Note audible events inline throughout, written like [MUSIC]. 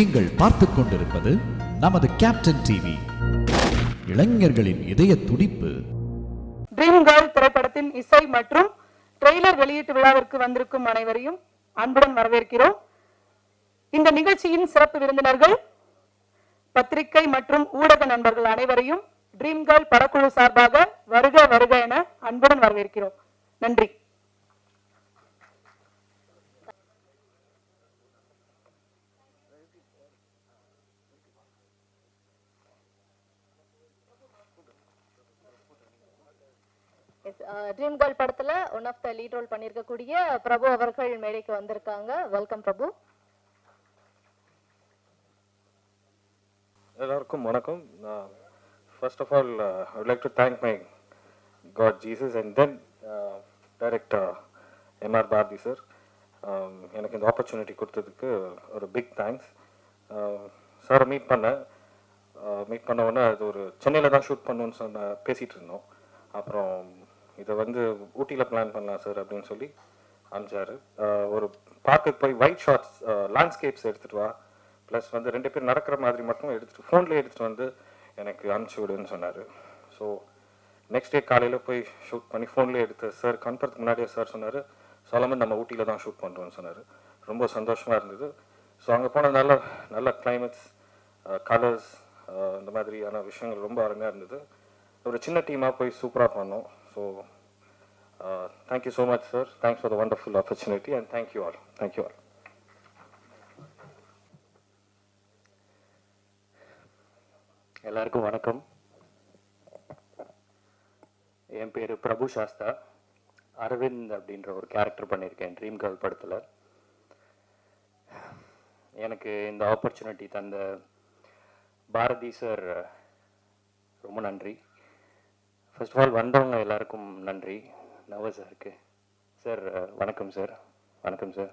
நீங்கள் பார்த்துக் கொண்டிருப்பது நமது கேப்டன் டிவி இளைஞர்களின் இதய துடிப்பு. ட்ரீம் கேர்ள் திரைப்படத்தின் இசை மற்றும் ட்ரெய்லர் வெளியீட்டு விழாவிற்கு வந்திருக்கும் அனைவரையும் அன்புடன் வரவேற்கிறோம். இந்த நிகழ்ச்சியின் சிறப்பு விருந்தினர்கள் பத்திரிகை மற்றும் ஊடக நண்பர்கள் அனைவரையும் ட்ரீம் கேர்ள் படக்குழு சார்பாக வருக வருக என அன்புடன் வரவேற்கிறோம். நன்றி. ட்ரீம் கேர்ள் படத்துல one of the lead role பண்ணியிருக்கக்கூடிய பிரபு அவர்கள் மேடைக்கு வந்திருக்காங்க. வெல்கம் பிரபு. எல்லாருக்கும் வணக்கம். First of all I like to thank my God Jesus and then director MR Bharathi sir எனக்கு இந்த ஆப்பர்ச்சுனிட்டி கொடுத்ததுக்கு ஒரு பிக் தேங்க்ஸ் சாரை மீட் பண்ணேன் மீட் பண்ண உடனே அது ஒரு சென்னையில் தான் ஷூட் பண்ணணும்னு சொன்ன பேசிகிட்டு இருந்தோம். அப்புறம் இதை வந்து ஊட்டியில் பிளான் பண்ணலாம் சார் அப்படின்னு சொல்லி அனுப்பிச்சாரு. ஒரு பார்க்குக்கு போய் ஒயிட் ஷார்ட்ஸ் லேண்ட்ஸ்கேப்ஸ் எடுத்துகிட்டு வா. ப்ளஸ் வந்து ரெண்டு பேர் நடக்கிற மாதிரி மட்டும் எடுத்துகிட்டு ஃபோன்லேயே எடுத்துகிட்டு வந்து எனக்கு அனுப்பிச்சி விடுன்னு சொன்னார். ஸோ நெக்ஸ்ட் டே காலையில் போய் ஷூட் பண்ணி ஃபோன்லேயே எடுத்து சார் கன்ஃபர்த்துக்கு முன்னாடியே சார் சொன்னார் சொல்லாமல் நம்ம ஊட்டியில் தான் ஷூட் பண்ணுறோம்னு சொன்னார். ரொம்ப சந்தோஷமாக இருந்தது. ஸோ அங்கே போன நல்ல நல்ல கிளைமேட்ஸ் கலர்ஸ் இந்த மாதிரியான விஷயங்கள் ரொம்ப அருமையாக இருந்தது. ஒரு சின்ன டீமாக போய் சூப்பராக பண்ணோம். So thank you so much sir thanks for opportunity and thank you all. Thank you all. எல்லாருக்கும் வணக்கம். என் பேர் பிரபு சாஸ்தா. அரவிந்த் அப்படின்ற ஒரு கேரக்டர் பண்ணியிருக்கேன் ட்ரீம் கேர்ள் படத்தில். எனக்கு இந்த ஆப்பர்ச்சுனிட்டி தந்த பாரதி சார் ரொம்ப நன்றி. ஃபர்ஸ்ட் ஆஃப் ஆல் வந்தவங்க எல்லாருக்கும் நன்றி. நர்வஸாக இருக்கு. சார் வணக்கம் சார் வணக்கம் சார்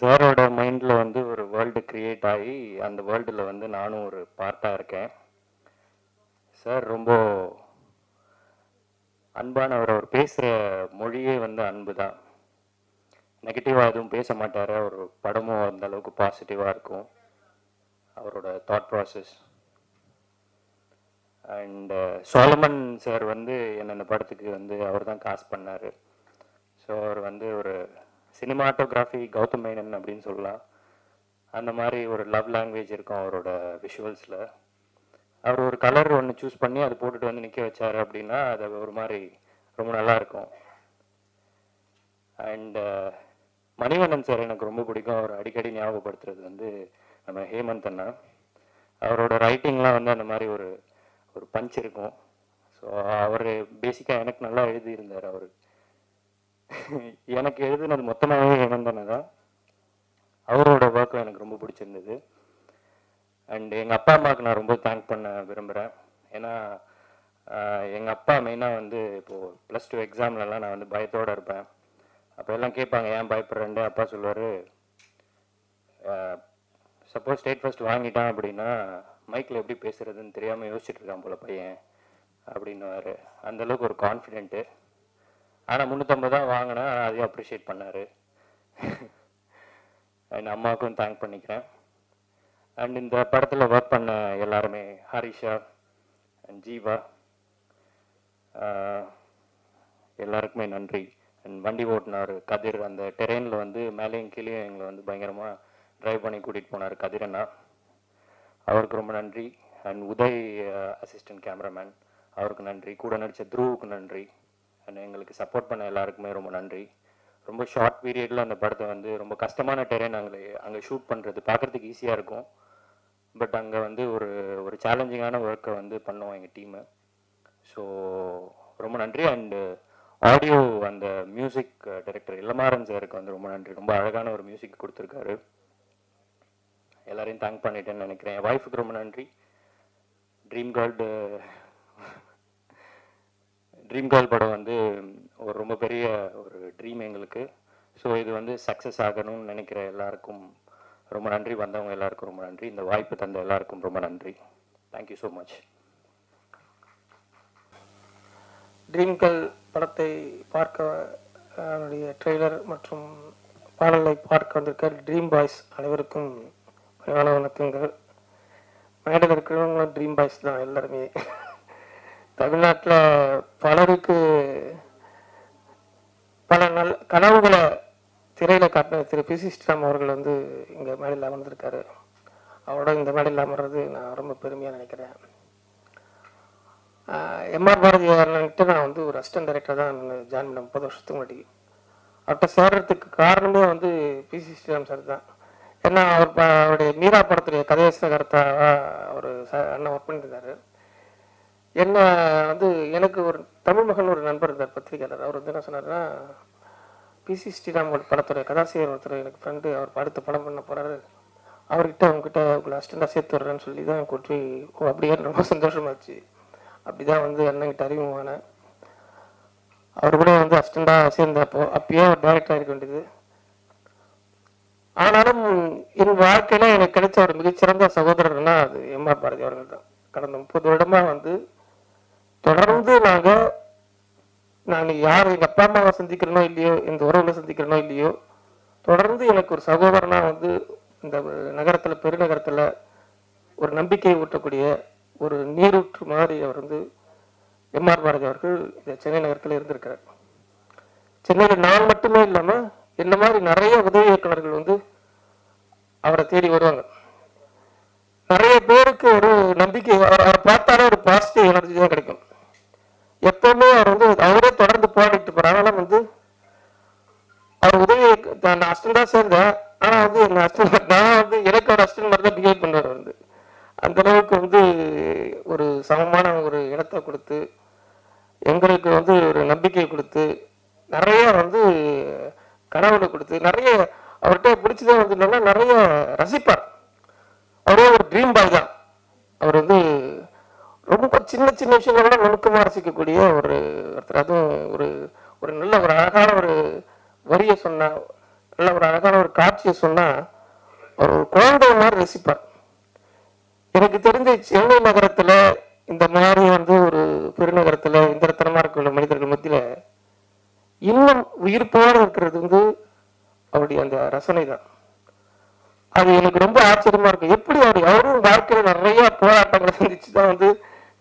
சாரோட மைண்டில் வந்து ஒரு வேர்ல்டு க்ரியேட் ஆகி அந்த வேர்ல்டில் வந்து நானும் ஒரு பார்ட்டாக இருக்கேன். சார் ரொம்ப அன்பானவர் அவர் பேசுகிற மொழியே வந்து அன்பு தான். நெகட்டிவாக எதுவும் பேச மாட்டார்? அவர் படமும் அந்த அளவுக்கு பாசிட்டிவாக இருக்கும். அவரோட thought process and Solomon sir வந்து என்ன இந்த படத்துக்கு வந்து அவர் தான் காசு பண்ணார். ஸோ அவர் வந்து ஒரு சினிமாட்டோகிராஃபி கௌதம் மேனன் அப்படின்னு சொல்லலாம். அந்த மாதிரி ஒரு லவ் லாங்குவேஜ் இருக்கும் அவரோட விஷுவல்ஸில் அவர் ஒரு கலர் ஒன்று சூஸ் பண்ணி அதை போட்டுட்டு வந்து நிற்க வச்சார் அப்படின்னா அது ஒரு மாதிரி ரொம்ப நல்லா இருக்கும். அண்டு uh, மணிவண்ணன் சார் எனக்கு ரொம்ப பிடிக்கும். அவர் அடிக்கடி ஞாபகப்படுத்துறது வந்து நம்ம ஹேமந்த் அண்ணா. அவரோட ரைட்டிங்லாம் வந்து அந்த மாதிரி ஒரு ஒரு பஞ்ச் இருக்கும். ஸோ அவர் பேசிக்காக எனக்கு நல்லா எழுதியிருந்தார் அவர். [LAUGHS] எனக்கு எழுதுனது மொத்தமாகவே இணந்தனை தான். அவரோட ஒர்க்கும் எனக்கு ரொம்ப பிடிச்சிருந்தது. அண்ட் எங்கள் அப்பா அம்மாவுக்கு நான் ரொம்ப தேங்க் பண்ண விரும்புகிறேன் ஏன்னா எங்கள் அப்பா மெயினாக வந்து இப்போது ப்ளஸ் டூ எக்ஸாம்லலாம் நான் வந்து பயத்தோடு இருப்பேன். அப்போ எல்லாம் கேட்பாங்க ஏன் பயப்படுறேன்ட்டு? அப்பா சொல்லுவார் சப்போஸ் ஸ்டேட் ஃபர்ஸ்ட் வாங்கிட்டான் அப்படின்னா மைக்கில் எப்படி பேசுறதுன்னு தெரியாமல் யோசிச்சுட்டு இருக்கான் போல பையன் அப்படின்னுவார். அந்தளவுக்கு ஒரு கான்ஃபிடென்ட்டு ஆனால் முந்நூற்றம்பது தான் வாங்கினேன். ஆனால் அதையும் அப்ரிஷியேட் பண்ணார். அண்ட் அம்மாவுக்கும் தேங்க் பண்ணிக்கிறேன். அண்ட் இந்த படத்தில் ஒர்க் பண்ண எல்லாருமே ஹரிஷா அண்ட் ஜீவா எல்லாருக்குமே நன்றி. அண்ட் வண்டி ஓட்டினார் கதிர் அந்த டெரெயினில் வந்து மேலேயும் கீழேயும் எங்களை வந்து பயங்கரமாக ட்ரைவ் பண்ணி கூட்டிகிட்டு போனார் கதிரண்ணா அவருக்கு ரொம்ப நன்றி. And Uday uh, assistant cameraman அவருக்கு நன்றி. கூட நடித்த த்ருவுக்கு நன்றி. அண்ட் எங்களுக்கு சப்போர்ட் பண்ண எல்லாருக்குமே ரொம்ப நன்றி. ரொம்ப ஷார்ட் பீரியடில் அந்த படத்தை வந்து ரொம்ப கஷ்டமான டெரேன் அங்கே அங்கே ஷூட் பண்ணுறது பார்க்குறதுக்கு ஈஸியாக இருக்கும். பட் அங்கே வந்து ஒரு ஒரு சேலஞ்சிங்கான ஒர்க்கை வந்து பண்ணுவோம் எங்கள் டீமு ஸோ ரொம்ப நன்றி. அண்டு ஆடியோ அந்த மியூசிக் டைரக்டர் uh, இளமாறன் சாருக்கு வந்து ரொம்ப நன்றி. ரொம்ப அழகான ஒரு மியூசிக் கொடுத்துருக்காரு. எல்லாரையும் தேங்க் பண்ணிட்டேன்னு நினைக்கிறேன். என் ஒய்ஃபுக்கு ரொம்ப நன்றி. ட்ரீம் கேர்ள்டு ட்ரீம் கேர்ள் படம் வந்து ஒரு ரொம்ப பெரிய ஒரு ட்ரீம் எங்களுக்கு. ஸோ இது வந்து சக்ஸஸ் ஆகணும்னு நினைக்கிற எல்லாருக்கும் ரொம்ப நன்றி. வந்தவங்க எல்லாருக்கும் ரொம்ப நன்றி. இந்த வாய்ப்பு தந்த எல்லாருக்கும் ரொம்ப நன்றி. Thank you so much dream ட்ரீம்கள் படத்தை பார்க்க அதனுடைய ட்ரெய்லர் மற்றும் பாடலை பார்க்க வந்திருக்க ட்ரீம் பாய்ஸ் அனைவருக்கும் பணிவான வணக்கங்கள். மேடையில் இருக்கிறவங்களும் ட்ரீம் பாய்ஸ் தான் எல்லாருமே. தமிழ்நாட்டில் பலருக்கு பல நல் கனவுகளை திரையில் காட்டின திரு. பி. சி. ஸ்ரீராம் அவர்கள் வந்து இங்கே மேடையில் அமர்ந்திருக்காரு. அவரோட இந்த மேடையில் அமர்றது நான் ரொம்ப பெருமையாக நினைக்கிறேன். எம்ஆர் பாரதி நான் வந்து ஒரு அசிஸ்டன்ட் டைரக்டர் தான் நான் ஜாயின் பண்ண முப்பது வருஷத்துக்கு முன்னாடி. அவர்கிட்ட சேர்றதுக்கு காரணமே வந்து பி. சி. ஸ்ரீராம் சார் தான். ஏன்னா அவர் அவருடைய மீரா படத்துடைய கதையசகர்த்தா அவர் அண்ணன் ஒர்க் பண்ணியிருந்தார் என்ன வந்து எனக்கு ஒரு தமிழ் மகன் ஒரு நண்பர் இருந்தார் பத்திரிகையாளர். அவர் வந்து என்ன சொன்னார்னா பிசி ஸ்ரீராம் படத்துடைய கதாசிரியர் ஒருத்தர் எனக்கு ஃப்ரெண்டு அவர் அடுத்த படம் பண்ண போகிறாரு அவர்கிட்ட அவங்ககிட்ட உங்களை அசிஸ்டண்டாக சேர்த்து வர்றேன்னு சொல்லி தான் கூட்டி ஓ அப்படியே ரொம்ப சந்தோஷமாச்சு. அப்படி தான் வந்து அண்ணங்கிட்ட அறிமுகமான அவர் கூட வந்து அஸ்டண்டாக சேர்ந்தப்போ அப்பயே அவர் டேரக்டர் இருக்க வேண்டியது. ஆனாலும் என் வாழ்க்கையில எனக்கு கிடைச்ச ஒரு மிகச்சிறந்த சகோதரர்னா அது எம் ஆர் பாரதி அவர்கள் தான். கடந்த முப்பது வருடமா வந்து தொடர்ந்து நாங்க நான் யார் எங்க அப்பா அம்மாவை சந்திக்கிறனோ இல்லையோ இந்த உறவுல சந்திக்கிறனோ இல்லையோ தொடர்ந்து எனக்கு ஒரு சகோதரனா வந்து இந்த நகரத்துல பெருநகரத்துல ஒரு நம்பிக்கையை ஊட்டக்கூடிய ஒரு நீரூற்று மாதிரி அவர் வந்து எம்ஆர் பாரதி அவர்கள் இந்த சென்னை நகரத்துல இருந்திருக்கிறார். சென்னையில் நான் மட்டுமே இல்லாம இந்த மாதிரி நிறைய உதவி இயக்குநர்கள் வந்து அவரை தேடி வருவாங்க. நிறைய பேருக்கு ஒரு நம்பிக்கை அவர் அவரை பார்த்தாலே ஒரு பாசிட்டிவ் எனர்ஜி தான் கிடைக்கும். எப்பவுமே அவர் வந்து அவரே தொடர்ந்து போராடிட்டு போறாரு வந்து அவர் உதவி நான் அஸ்டண்டா சேர்ந்தேன். ஆனா வந்து என் அஸ்டன் நான் வந்து எனக்கு ஒரு அஸ்டன் மாதிரி தான் பிஹேவ் பண்ணுவார் வந்து. அந்த அளவுக்கு வந்து ஒரு சமமான ஒரு இடத்தை கொடுத்து எங்களுக்கு வந்து ஒரு நம்பிக்கை கொடுத்து நிறைய வந்து கனவுல கொடுத்து நிறைய அவர்கிட்ட பிடிச்சதே வந்து என்னன்னா நிறைய ரசிப்பார். அவரே ஒரு ட்ரீம் பாய் தான். அவர் வந்து ரொம்ப சின்ன சின்ன விஷயங்களோட நுணுக்கமாக ரசிக்கக்கூடிய ஒரு ஒருத்தர். அதுவும் ஒரு ஒரு நல்ல ஒரு அழகான ஒரு வரியை சொன்னால் நல்ல ஒரு அழகான ஒரு காட்சியை சொன்னால் அவர் ஒரு குழந்தை மாதிரி ரசிப்பார். எனக்கு தெரிஞ்ச சென்னை நகரத்தில் இந்த மாதிரி வந்து ஒரு பெருநகரத்தில் இந்த தனமா இருக்கிற மனிதர்கள் மத்தியில் இன்னும் உயிர்ப்போட இருக்கிறது வந்து அவருடைய அந்த ரசனை தான் அது எனக்கு ரொம்ப ஆச்சரியமா இருக்கு. எப்படி அவர் அவரும் வாழ்க்கையில நிறைய போராட்டங்களை சந்திச்சு தான் வந்து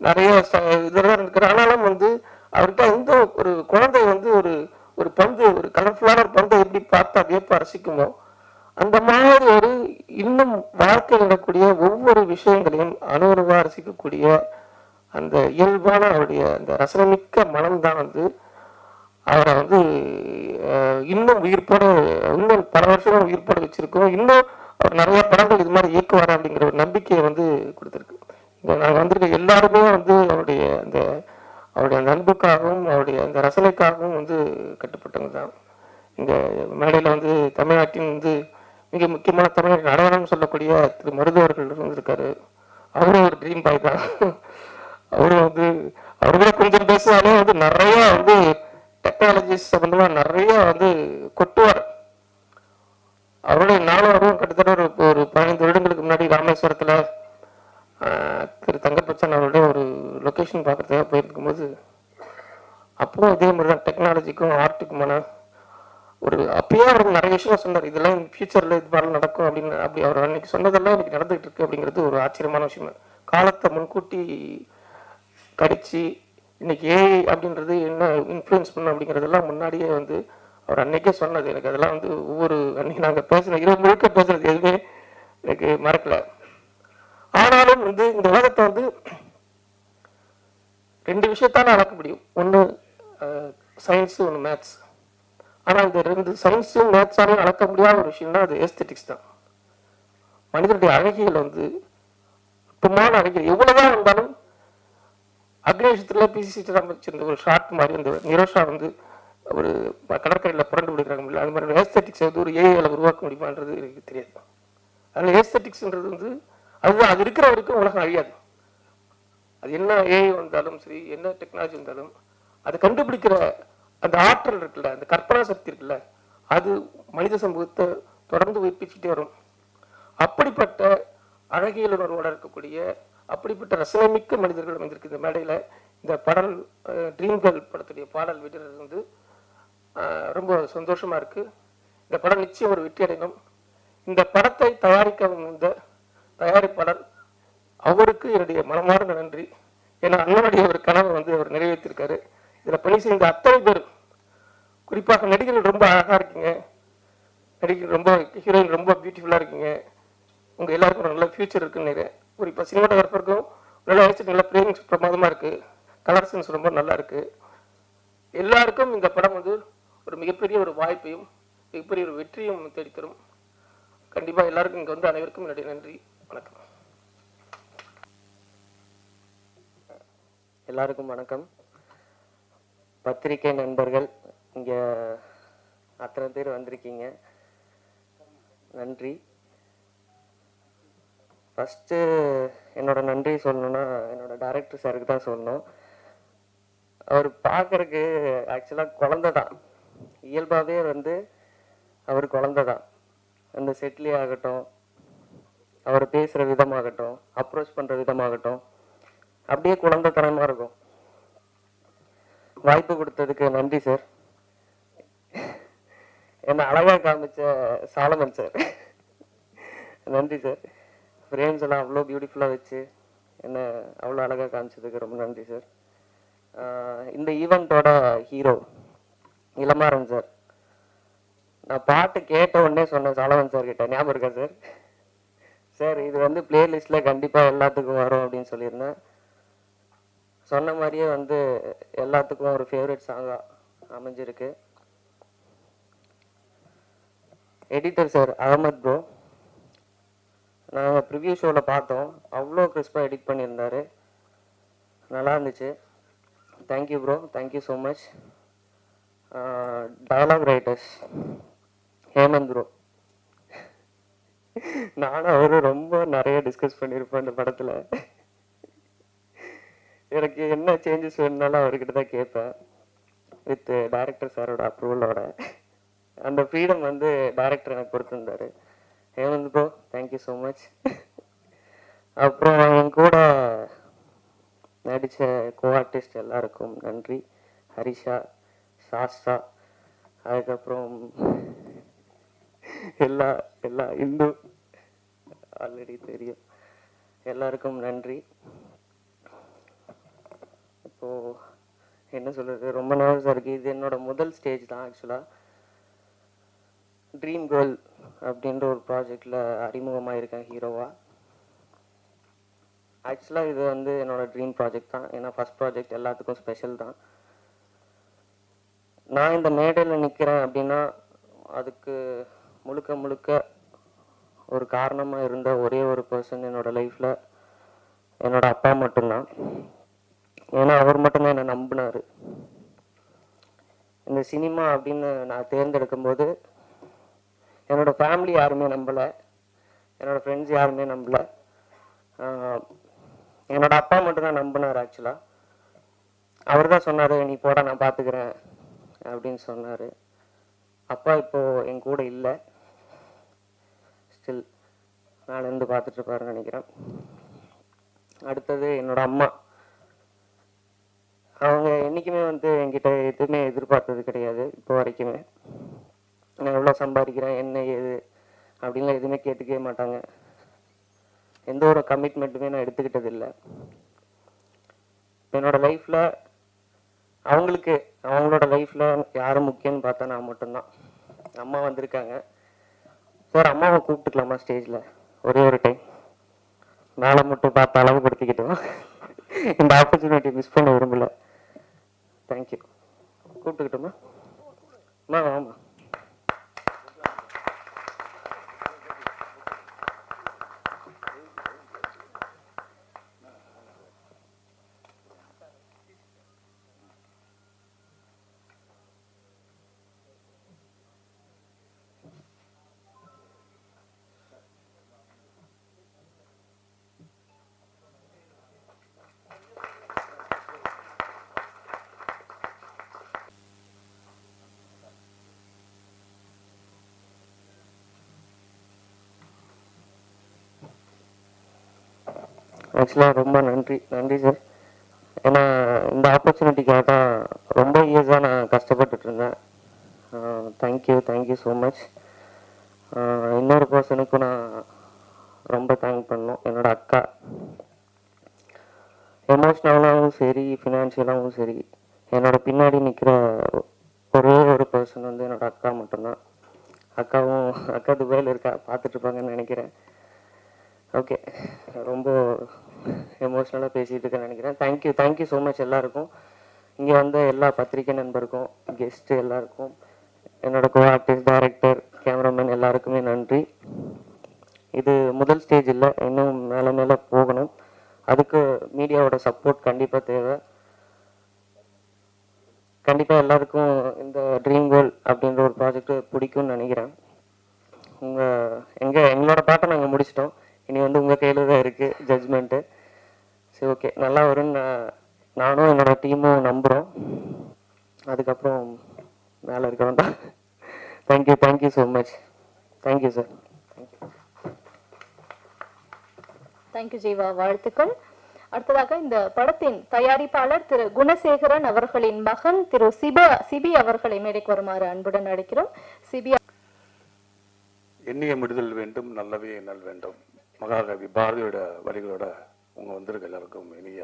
நிறைய இதெல்லாம் இருக்கிற ஆனாலும் வந்து அவர்கிட்ட எந்த ஒரு குழந்தை வந்து ஒரு ஒரு பந்து ஒரு கலர்ஃபுல்லான ஒரு பந்தை எப்படி பார்த்தா வியப்பா ரசிக்குமோ அந்த மாதிரி ஒரு இன்னும் வாழ்க்கையில் நடக்கூடிய ஒவ்வொரு விஷயங்களையும் அனுபவமாக ரசிக்கக்கூடிய அந்த இயல்பான அவருடைய அந்த ரசனமிக்க மனம்தான் வந்து அவரை வந்து இன்னும் உயிர்ப்போட இன்னும் பல வருஷமாக உயிர்ப்போட வச்சிருக்கோம். இன்னும் அவர் நிறைய படங்கள் இது மாதிரி இயக்குவார் அப்படிங்கிற ஒரு நம்பிக்கையை வந்து கொடுத்துருக்கு. இப்போ நாங்க வந்திருக்க எல்லாருமே வந்து அவருடைய அந்த அவருடைய அந்த அன்புக்காகவும் அவருடைய அந்த ரசனைக்காகவும் வந்து கட்டுப்பட்டவங்க தான். இந்த மேடையில் வந்து தமிழ்நாட்டின் வந்து மிக முக்கியமான தமிழர் அடையாளம் சொல்லக்கூடிய திரு மருதுவர்கள் இருந்திருக்காரு அவரும் ஒரு ட்ரீம் பாய் தான். அவரும் வந்து அவரு கூட கொஞ்சம் பேசினாலே வந்து நிறையா வந்து டெக்னாலஜிஸ் சம்பந்தமா நிறைய வந்து கொட்டுவார். அவருடைய நானும் கிட்டத்தட்ட ஒரு ஒரு பதினைந்து வருடங்களுக்கு முன்னாடி ராமேஸ்வரத்தில் திரு தங்கப்பச்சன் அவருடைய ஒரு லொக்கேஷன் பார்க்குறதுக்காக போயிருக்கும்போது அப்பவும் இதே மாதிரி தான் டெக்னாலஜிக்கும் ஆர்ட்டுக்குமான ஒரு அப்பயே அவர் நிறைய விஷயம் சொன்னார். இதெல்லாம் ஃபியூச்சரில் இது மாதிரி நடக்கும் அப்படின்னு அப்படி அவர் அன்னைக்கு சொன்னதெல்லாம் இன்னைக்கு நடந்துகிட்டு இருக்கு அப்படிங்கிறது ஒரு ஆச்சரியமான விஷயம் காலத்தை முன்கூட்டி கடிச்சு இன்னைக்கு ஏஐ அப்படின்றது என்ன இன்ஃப்ளூயன்ஸ் பண்ணும் அப்படிங்கிறதெல்லாம் முன்னாடியே வந்து அவர் அன்னைக்கே சொன்னது. எனக்கு அதெல்லாம் வந்து ஒவ்வொரு அன்னைக்கு நாங்கள் பேசின இரவு முழுக்க பேசுறது எதுவுமே எனக்கு மறக்கல. ஆனாலும் வந்து இந்த உலகத்தை வந்து ரெண்டு விஷயத்தான் அளக்க முடியும். ஒன்று சயின்ஸு ஒன்று மேத்ஸ் ஆனால் இந்த ரெண்டு சயின்ஸும் மேத்ஸாலையும் அளக்க முடியாத ஒரு விஷயம்னா அது எஸ்தெட்டிக்ஸ் தான். மனிதனுடைய அழகியல் வந்து நுட்பமான அழகியல் எவ்வளவுதான் இருந்தாலும் அக்னேஷத்தில் பிசி சீட்டாராம் வச்சிருந்த ஒரு ஷார்ட் மாதிரி அந்த நிரோஷா வந்து ஒரு கடற்கரையில் புரண்டு விடுக்கிறாங்க அது மாதிரி ஏஸ்தட்டிக்ஸ் வந்து ஒரு ஏஐயில் உருவாக்க முடியுமான்றது எனக்கு தெரியாது. அதனால் ஏஸ்தட்டிக்ஸ்ன்றது வந்து அதுதான் அது இருக்கிற வரைக்கும் உலகம் அழியாது. அது என்ன ஏஐ வந்தாலும் சரி என்ன டெக்னாலஜி வந்தாலும் அதை கண்டுபிடிக்கிற அந்த ஆற்றல் இருக்குல்ல அந்த கற்பனா சக்தி இருக்குல்ல அது மனித சமூகத்தை தொடர்ந்து உயிர்ப்பிச்சுட்டே வரும். அப்படிப்பட்ட அழகியல் உணர்வோட இருக்கக்கூடிய அப்படிப்பட்ட ரசனைமிக்க மனிதர்கள் வந்திருக்கு இந்த மேடையில் இந்த பாடல் ட்ரீம் கேர்ள் படத்துடைய பாடல் விடுறது வந்து ரொம்ப சந்தோஷமாக இருக்குது இந்த படம் நிச்சயம் ஒரு வெற்றி அடையணும். இந்த படத்தை தயாரிக்க வந்த தயாரிப்பாளர் அவருக்கு என்னுடைய மனமார்ந்த நன்றி. ஏன்னா அண்ணனுடைய ஒரு கனவை வந்து அவர் நிறைவேற்றிருக்காரு. இதில் பணி செய்த அத்தனை பேர் குறிப்பாக நடிகர்கள் ரொம்ப அழகாக இருக்கீங்க. நடிகர் ரொம்ப ஹீரோயின் ரொம்ப பியூட்டிஃபுல்லாக இருக்கீங்க. உங்கள் எல்லாருக்கும் நல்ல ஃபியூச்சர் இருக்குன்னு நினைக்கிறேன் குறிப்பாக சினிமாட்டோகிராஃபருக்கும் நல்லா வயசு நல்ல ஃப்ரேமிங்ஸ் பிரமாதமாக இருக்குது கலர் சென்ஸ் ரொம்ப நல்லா இருக்குது எல்லாருக்கும் இந்த படம் வந்து ஒரு மிகப்பெரிய ஒரு வாய்ப்பையும் மிகப்பெரிய ஒரு வெற்றியும் தேடித்தரும். கண்டிப்பாக எல்லாருக்கும் இங்கே வந்து அனைவருக்கும் என்னுடைய நன்றி. வணக்கம். எல்லாருக்கும் வணக்கம். பத்திரிகை நண்பர்கள் இங்கே அத்தனை பேர் வந்திருக்கீங்க. நன்றி. ஃபஸ்ட்டு என்னோட நன்றி சொல்லணும்னா என்னோட டைரக்டர் சாருக்கு தான் சொல்லணும். அவர் பார்க்கறக்கு ஆக்சுவலாக குழந்த தான். இயல்பாகவே வந்து அவர் குழந்த தான். அந்த செட்லி ஆகட்டும் அவர் பேசுகிற விதமாகட்டும் அப்ரோச் பண்ணுற விதமாகட்டும் அப்படியே குழந்தைத்தனமாக இருக்கும். வாய்ப்பு கொடுத்ததுக்கு நன்றி சார் என்னை அழகாக காமிச்ச சாலமன் சார் நன்றி சார் ஃப்ரேம்ஸ் எல்லாம் அவ்வளோ பியூட்டிஃபுல்லாக வச்சு என்ன அவ்வளோ அழகாக காமிச்சதுக்கு ரொம்ப நன்றி சார் இந்த ஈவெண்ட்டோட ஹீரோ இளமாறன் சார் நான் பாட்டு கேட்ட உடனே சொன்னேன் சலவன் சார் கிட்ட. ஞாபகம் இருக்கா சார் சார் இது வந்து பிளேலிஸ்ட்டில் கண்டிப்பாக எல்லாத்துக்கும் வரும் அப்படின்னு சொல்லியிருந்தேன். சொன்ன மாதிரியே வந்து எல்லாத்துக்கும் ஒரு ஃபேவரட் சாங்காக அமைஞ்சிருக்கு. எடிட்டர் சார் அகமத் ப்ரோ நாங்கள் ப்ரிவியூ ஷோவில் பார்த்தோம். அவ்வளோ கிறிஸ்பாக எடிட் பண்ணியிருந்தாரு. நல்லா இருந்துச்சு. Thank you bro thank you so much dialogue writers Hemanth bro நானும் அவரும் ரொம்ப நிறைய டிஸ்கஸ் பண்ணியிருப்போம் இந்த படத்தில். எனக்கு என்ன சேஞ்சஸ் வேணுனாலும் அவர்கிட்ட தான் கேட்பேன். வித் டேரக்டர் சாரோட அப்ரூவலோட அந்த ஃப்ரீடம் வந்து டேரக்டர் எனக்கு கொடுத்துருந்தாரு. Hemanth bro thank you so much அப்புறம் என் கூட நடித்த கோ ஆர்டிஸ்ட் எல்லாருக்கும் நன்றி. ஹரிஷா சாஸ்தா அதுக்கப்புறம் எல்லா எல்லா இந்து ஆல்ரெடி தெரியும். எல்லாருக்கும் நன்றி. இப்போ என்ன சொல்கிறது ரொம்ப நர்வஸாக இருக்குது இது என்னோட முதல் ஸ்டேஜ் தான் ஆக்சுவலாக ட்ரீம் கேர்ள் அப்படின்ற ஒரு ப்ராஜெக்டில் அறிமுகமாக இருக்கேன் ஹீரோவாக ஆக்சுவலாக இது வந்து என்னோட ட்ரீம் ப்ராஜெக்ட் தான். ஏன்னா ஃபர்ஸ்ட் ப்ராஜெக்ட் எல்லாத்துக்கும் ஸ்பெஷல் தான். நான் இந்த மேடையில் நிற்கிறேன் அப்படின்னா அதுக்கு முழுக்க முழுக்க ஒரு காரணமாக இருந்த ஒரே ஒரு பர்சன் என்னோடய லைஃப்பில் என்னோடய அப்பா மட்டும்தான். ஏன்னா அவர் மட்டும்தான் என்னை நம்பினார். இந்த சினிமா அப்படின்னு நான் தேர்ந்தெடுக்கும் என்னோடய ஃபேமிலி யாருமே நம்பலை. என்னோடய ஃப்ரெண்ட்ஸ் யாருமே நம்பலை. என்னோடய என்னோட அப்பா மட்டும்தான் நம்பினார் ஆக்சுவலாக அவர் தான் சொன்னார் நீ போட நான் பார்த்துக்கிறேன் அப்படின்னு சொன்னார். அப்பா இப்போது என் கூட இல்லை. ஸ்டில் நாளிலேருந்து பார்த்துட்டு இருப்பாருன்னு நினைக்கிறேன். அடுத்தது என்னோட அம்மா. அவங்க என்றைக்குமே வந்து என்கிட்ட எதுவுமே எதிர்பார்த்தது கிடையாது இப்போ வரைக்குமே. நான் எவ்வளோ சம்பாதிக்கிறேன் என்ன ஏது? அப்படின்லாம் எதுவுமே கேட்டுக்கவே மாட்டாங்க. எந்த ஒரு கமிட்மெண்ட்டுமே நான் எடுத்துக்கிட்டது இல்லை. என்னோட லைஃப்பில் அவங்களுக்கு அவங்களோட லைஃப்பில் யார் முக்கியம்னு பார்த்தா நான் மட்டும்தான். அம்மா வந்திருக்காங்க. சார் அம்மாவை கூப்பிட்டுக்கலாமா ஸ்டேஜில் ஒரே ஒரு டைம் மேலே மட்டும் பார்த்து அளவு படுத்திக்கிட்டோம் இந்த ஆப்பர்ச்சுனிட்டி மிஸ் பண்ண விரும்பல. தேங்க்யூ கூப்பிட்டுக்கிட்டோமா? அம்மா ஆக்சுவலாக ரொம்ப நன்றி நன்றி சார் ஏன்னா இந்த ஆப்பர்ச்சுனிட்டிக்காக தான் ரொம்ப இயர்ஸாக நான் கஷ்டப்பட்டுட்டு இருந்தேன். தேங்க்யூ தேங்க்யூ ஸோ மச் இன்னொரு பர்சனுக்கும் நான் ரொம்ப தேங்க் பண்ணணும் என்னோட அக்கா. எமோஷ்னலாகவும் சரி ஃபினான்ஷியலாகவும் சரி என்னோட பின்னாடி நிற்கிற ஒரே ஒரு பர்சன் வந்து என்னோட அக்கா மட்டும்தான். அக்காவும் அக்கா துபாயில் இருக்கா பார்த்துட்ருப்பாங்கன்னு நினைக்கிறேன். ஓகே ரொம்ப எமோஷ்னலாக பேசிகிட்டு இருக்கேன்னு நினைக்கிறேன். தேங்க்யூ தேங்க்யூ ஸோ மச் எல்லாருக்கும். இங்கே வந்த எல்லா பத்திரிகை நண்பருக்கும் கெஸ்ட்டு எல்லாருக்கும் என்னோட கோ ஆர்டிஸ்ட் டைரக்டர் கேமராமேன் எல்லாருக்குமே நன்றி. இது முதல் ஸ்டேஜ் இல்லை இன்னும் மேலே மேலே போகணும். அதுக்கு மீடியாவோட சப்போர்ட் கண்டிப்பாக தேவை. கண்டிப்பாக எல்லாருக்கும் இந்த ட்ரீம் கோல் அப்படின்ற ஒரு ப்ராஜெக்ட் பிடிக்கும்னு நினைக்கிறேன். உங்கள் எங்கள் எங்களோட பாட்டை நாங்கள் முடிச்சிட்டோம். இனி வந்து உங்கள் கையில் தான் இருக்குது ஜட்ஜ்மெண்ட்டு சரி ஓகே நல்லா வரும்னு நான் நானும் என்னோட டீமும் நம்புகிறோம் அதுக்கப்புறம் மேலே இருக்க வேண்டாம். Thank you thank you so much thank you sir thank you Jeeva வாழ்த்துக்கள். அடுத்ததாக இந்த படத்தின் தயாரிப்பாளர் திரு குணசேகரன் அவர்களின் மகன் திரு சிபா சிபி அவர்களை மேடைக்கு வருமாறு அன்புடன் அழைக்கிறோம். சிபி எண்ணிய விடுதல் வேண்டும் நல்லவே நல் வேண்டும். மகாகவி பாரதியோட வரிகளோட உங்கள் வந்திருக்க எல்லாருக்கும் இனிய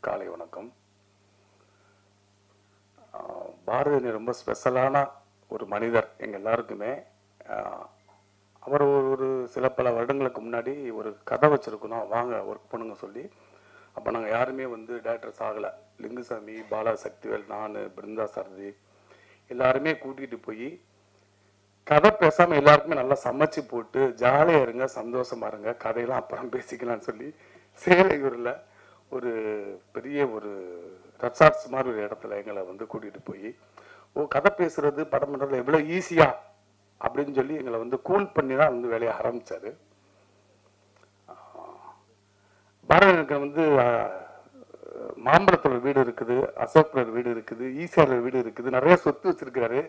காலை வணக்கம். பாரதி ரொம்ப ஸ்பெஷலான ஒரு மனிதர் எங்கள் எல்லாருக்குமே. அவர் ஒரு ஒரு சில பல வருடங்களுக்கு முன்னாடி ஒரு கதை வச்சுருக்கணும். வாங்க ஒர்க் பண்ணுங்க சொல்லி. அப்போ நாங்கள் யாருமே வந்து டேரக்டர்ஸ் ஆகலை. லிங்குசாமி பாலா சக்திவேல் நான் பிருந்தா சாரதி எல்லாருமே கூட்டிகிட்டு போய் கதை பேசாம எல்லாருக்குமே நல்லா சமைச்சு போட்டு ஜாலியா இருங்க சந்தோஷமா இருங்க கதையெல்லாம் அப்புறம் பேசிக்கலாம்னு சொல்லி சேலையூர்ல ஒரு பெரிய ஒரு ரெசார்ட்ஸ் மாதிரி ஒரு இடத்துல எங்களை வந்து கூட்டிட்டு போய் ஓ கதை பேசுறது படம் பண்றது எவ்வளவு ஈஸியா அப்படின்னு சொல்லி எங்களை வந்து கூல் பண்ணி தான் வந்து வேலையை ஆரம்பிச்சாரு. பாரதனுக்கு வந்து மாம்பழத்துல மாம்பழத்தோட வீடு இருக்குது அசோக்னர் வீடு இருக்குது ஈசிஆர் வீடு இருக்குது நிறைய சொத்து வச்சிருக்காரு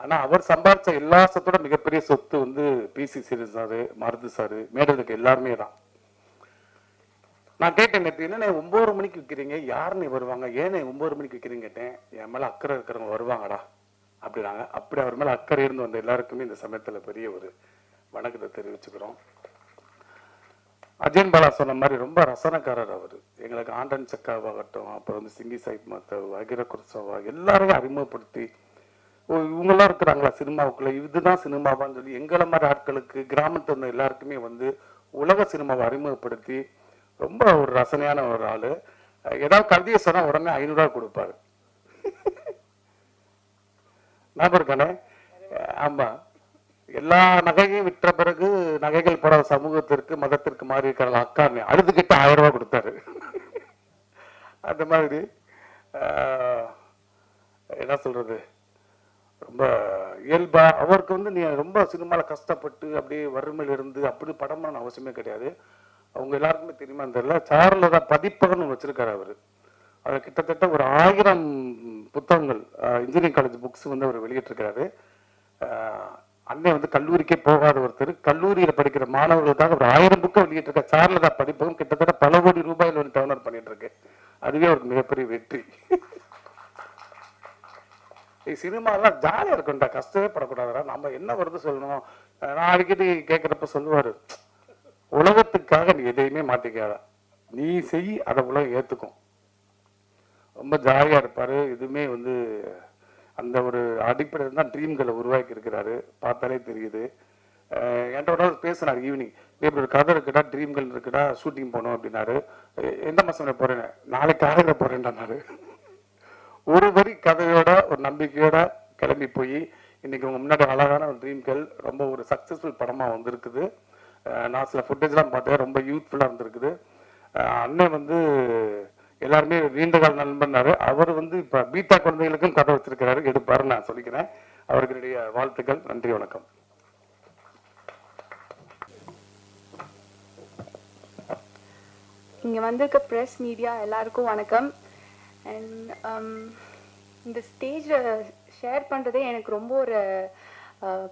ஆனா அவர் சம்பாதிச்ச எல்லா சொத்தோட மிகப்பெரிய சொத்து வந்து PC Sreeram sir Marudhu sir மேடலுக்கு எல்லாருமே தான். நான் கேட்டேன் நேற்று என்ன ஒம்பது மணிக்கு விற்கிறீங்க யாருன்னு வருவாங்க? ஏன்னு ஒம்பது மணிக்கு விற்கிறீங்க கேட்டேன். என் மேல அக்கறை இருக்கிறவங்க வருவாங்கடா அப்படின்னாங்க. அப்படி அவர் மேல அக்கறை இருந்து வந்த எல்லாருக்குமே இந்த சமயத்துல பெரிய ஒரு வணக்கத்தை தெரிவிச்சுக்கிறோம். அஜயன் பாலா சொன்ன மாதிரி ரொம்ப ரசனக்காரர் அவர். எங்களுக்கு ஆண்டன் சக்காவாகட்டும் அப்புறம் வந்து சிங்கி சாஹிப் மாத்தவ் அகிர குர்சவா எல்லாரையும் அறிமுகப்படுத்தி இவங்கெல்லாம் இருக்கிறாங்களா சினிமாவுக்குள்ள? இதுதான் சினிமாவான்னு சொல்லி எங்களை மாதிரி ஆட்களுக்கு கிராமத்தில் இருந்த எல்லாருக்குமே வந்து உலக சினிமாவை அறிமுகப்படுத்தி ரொம்ப ஒரு ரசனையான ஒரு ஆள். ஏதாவது கவிதையை சொன்னால் உடனே ஐநூறுரூவா கொடுப்பாரு. ஞாபகம் இருக்கானே ஆமாம் எல்லா நகையும் விற்ற பிறகு நகைகள் போட சமூகத்திற்கு மதத்திற்கு மாறி இருக்கிற அக்கான்னு அழுதுகிட்ட ஆயிரம் ரூபா கொடுத்தாரு. அந்த மாதிரி என்ன சொல்றது? ரொம்ப இயல்பா அவருக்கு வந்து நீ ரொம்ப சினிமாவில் கஷ்டப்பட்டு அப்படியே வறுமையில் இருந்து அப்படி படமான அவசியமே கிடையாது. அவங்க எல்லாருக்குமே தெரியுமா தெரியல சாரில் தான் பதிப்பகம்னு வச்சிருக்காரு அவர். அது கிட்டத்தட்ட ஒரு ஆயிரம் புத்தகங்கள் இன்ஜினியரிங் காலேஜ் புக்ஸ் வந்து அவர் வெளியிட்டிருக்கிறாரு. ஆஹ் அண்ணன் வந்து கல்லூரிக்கே போகாத ஒருத்தர். கல்லூரியில் படிக்கிற மாணவர்களுக்காக ஒரு ஆயிரம் புக்கை வெளியிட்டிருக்க சார்லதா பதிப்பகம். கிட்டத்தட்ட பல கோடி ரூபாயில் வந்து டவுன்லோட் பண்ணிட்டு இருக்கு அதுவே அவருக்கு மிகப்பெரிய வெற்றி. சினிமாலாம் ஜாலியாக இருக்கும்டா கஷ்டமே படக்கூடாதுடா. நம்ம என்ன வருது சொல்லணும்? நான் அடிக்கடி கேட்குறப்ப சொல்லுவாரு உலகத்துக்காக நீ எதையுமே மாற்றிக்காத நீ செய் அதை உலகம் ஏற்றுக்கும் ரொம்ப ஜாலியாக இருப்பார். எதுவுமே வந்து அந்த ஒரு அடிப்படையில் தான் ட்ரீம்களை உருவாக்கி இருக்கிறாரு. பார்த்தாலே தெரியுது. என்கிட்ட ஒரு பேசினார் ஈவினிங் இப்படி ஒரு கதை இருக்குடா ட்ரீம்கள் இருக்குடா ஷூட்டிங் போகணும் அப்படின்னாரு. எந்த மாதம் போகிறேன் நாளைக்கு காலையில போறேன்டாரு ஒரு வரி கதையோட ஒரு நம்பிக்கையோட கிளம்பி போய் இன்னைக்கு உங்க முன்னாடி அழகான ஒரு ட்ரீம்கள் ரொம்ப ஒரு சக்சஸ்ஃபுல் படமா வந்திருக்குது. நான் சில ஃபுட்டேஜ்லாம் பார்த்தேன் ரொம்ப யூத்ஃபுல்லா இருந்திருக்குது. அண்ணன் வந்து எல்லாருமே நீண்டகால நண்பன்னாரு அவர். வந்து இப்ப பீட்டா குழந்தைகளுக்கும் கதை வச்சிருக்கிறாரு. எடுப்பாரு நான் சொல்லிக்கிறேன். அவருக்கு என்னுடைய வாழ்த்துக்கள். நன்றி வணக்கம். இங்கே வந்திருக்க ப்ரெஸ் மீடியா எல்லாருக்கும் வணக்கம். அண்ட் um, இந்த ஸ்டேஜில் ஷேர் பண்ணுறதே எனக்கு ரொம்ப ஒரு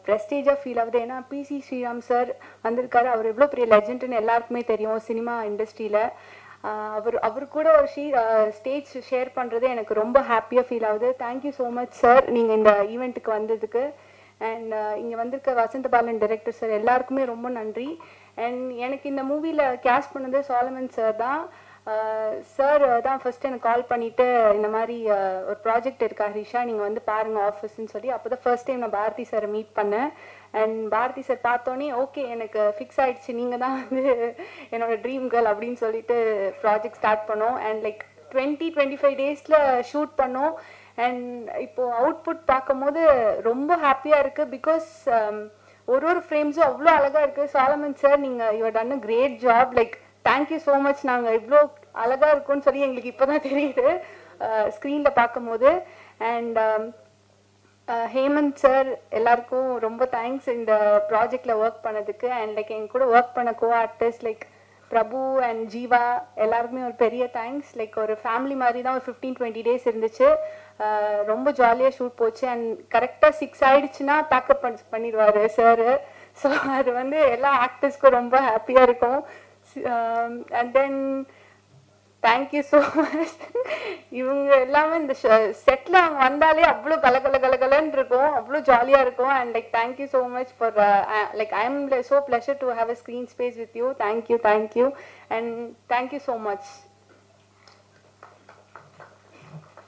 ப்ரெஸ்டேஜாக ஃபீல் ஆகுது. ஏன்னா பிசி ஸ்ரீராம் சார் வந்திருக்காரு. அவர் எவ்வளோ பெரிய லெஜெண்ட்னு எல்லாருக்குமே தெரியும் சினிமா இண்டஸ்ட்ரியில் அவர் அவர் கூட ஒரு ஷீ ஸ்டேஜ் ஷேர் பண்ணுறது எனக்கு ரொம்ப ஹாப்பியாக ஃபீல் ஆகுது. தேங்க்யூ ஸோ மச் சார் நீங்கள் இந்த ஈவெண்ட்டுக்கு வந்ததுக்கு. அண்ட் இங்கே வந்திருக்க வசந்த பாலன் டைரக்டர் சார் எல்லாருக்குமே ரொம்ப நன்றி. அண்ட் எனக்கு இந்த மூவியில் கேஸ்ட் பண்ணது சாலமன் சார் தான். சார் தான் ஃபர்ஸ்ட் எனக்கு கால் பண்ணிட்டு இந்த மாதிரி ஒரு ப்ராஜெக்ட் இருக்கா ஹரிஷா? நீங்கள் வந்து பாருங்க ஆஃபீஸ்ன்னு சொல்லி அப்போ தான் ஃபர்ஸ்ட் டைம் நான் பாரதி சாரை மீட் பண்ணேன். அண்ட் பாரதி சார் பார்த்தோன்னே ஓகே எனக்கு ஃபிக்ஸ் ஆயிடுச்சு. நீங்கள் தான் வந்து என்னோட ட்ரீம் கேர்ள் அப்படின்னு சொல்லிட்டு ப்ராஜெக்ட் ஸ்டார்ட் பண்ணோம். And like twenty twenty five டேஸில் ஷூட் பண்ணோம். அண்ட் இப்போ அவுட்புட் பார்க்கும்போது ரொம்ப ஹாப்பியாக இருக்குது பிகாஸ் ஒரு ஒரு ஃப்ரேம்ஸும் அவ்வளோ அழகாக இருக்குது சாலமன் சார் நீங்கள் you done a great job like thank you so much நாங்கள் இவ்வளோ அழகாக இருக்கும்னு சொல்லி எங்களுக்கு இப்போ தான் தெரியுது ஸ்க்ரீனில் பார்க்கும்போது. Um, அண்ட் ஹேமந்த் சார் எல்லாருக்கும் ரொம்ப தேங்க்ஸ் இந்த ப்ராஜெக்டில் ஒர்க் பண்ணதுக்கு. அண்ட் லைக் எங்க கூட ஒர்க் பண்ண co artist like Prabhu and Jeeva எல்லாருக்குமே ஒரு பெரிய தேங்க்ஸ் லைக் ஒரு ஃபேமிலி மாதிரி தான் ஒரு ஃபிஃப்டீன் டுவெண்ட்டி டேஸ் இருந்துச்சு. ரொம்ப ஜாலியாக ஷூட் போச்சு. அண்ட் கரெக்டாக சிக்ஸ் ஆயிடுச்சுன்னா பேக்கப் பண்ணி பண்ணிடுவாரு சார் ஸோ அது வந்து எல்லா ஆக்டர்ஸ்க்கும் ரொம்ப ஹாப்பியாக இருக்கும். And then thank you so much இவங்க எல்லாமே இந்த செட்டில் அவங்க வந்தாலே அவ்வளோ கலகல கலகலன்னு இருக்கும் அவ்வளோ ஜாலியாக இருக்கும் and like thank you so much for like I am so pleasure to have a screen space with you thank you thank you and thank you so much